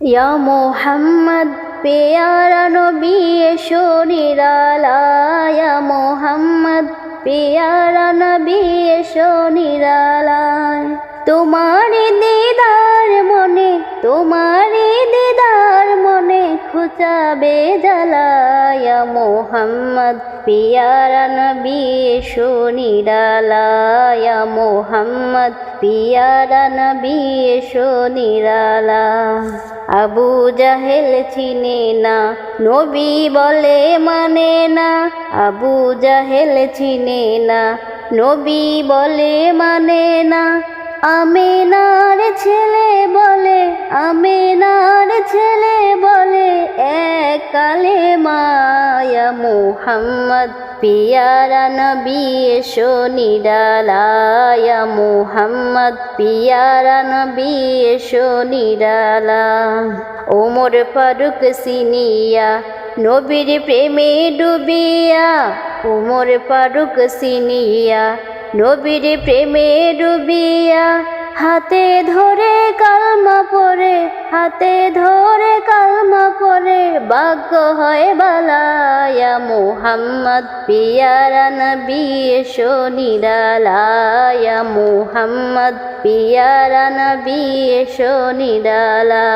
ইয়া মোহাম্মদ পেয়ারা নবী এসো নিরালা। মোহাম্মদ পেয়ারা নবী এসো নিরালায় তোমার দিদার খুচাবে জ্বালায়া মোহাম্মদ, পিয়ারা নবী এসো নিরালায়া মোহাম্মদ, পিয়ারা নবী এসো নিরালা আবু জাহেল চিনে না, নবী বলে মানে না। আবু জাহেল চিনে না, নবী বলে মানে না। আমেনার ছেলে বলে আমেনার মুহাম্মদ, পিয়ারা নবী এসো নিরালায়া মুহাম্মদ, পিয়ারা নবী এসো নিরালা ওমর ফারুক সিনিয়া, নবীর প্রেমে ডুবিয়া। ওমর ফারুক সিনিয়া, নবীর প্রেমে ডুবিয়া। হাতে ধরে পরে হাতে ধরে কালমা পরে ভাগ্য হয় বালায়া। মুহাম্মদ পিয়ারা নবী, এসো নিরালায়া। মুহাম্মদ পিয়ারা নবী, এসো নিরালা।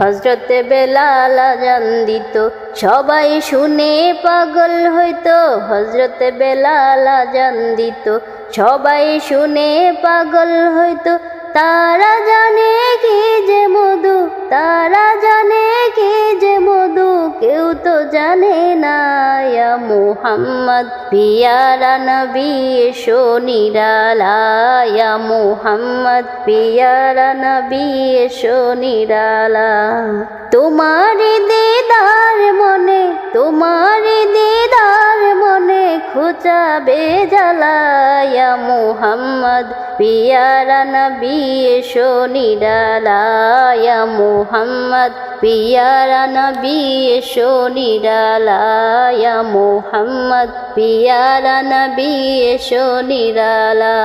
হজরত বেলাল জান দিত, সবাই শুনে পাগল হইতো। হজরত বেলাল জান দিত, সবাই শুনে পাগল হইতো। তারা জানে কি যে মধু, তারা জানে কি যে মধু, কেউ তো জানে না। মুহাম্মদ, পিয়ারা নবী, এসো নিরালা। ইয়া মুহাম্মদ, পিয়ারা নবী, এসো নিরালা। তোমারি দিদার মনে, তোমারি খুচাবে জ্বালায়া মুহাম্মদ, পিয়ারা নবী এসো নিরালায়া মুহাম্মদ, পিয়ারা নবী এসো নিরালায়া মুহাম্মদ, পিয়ারা নবী এসো নিরালা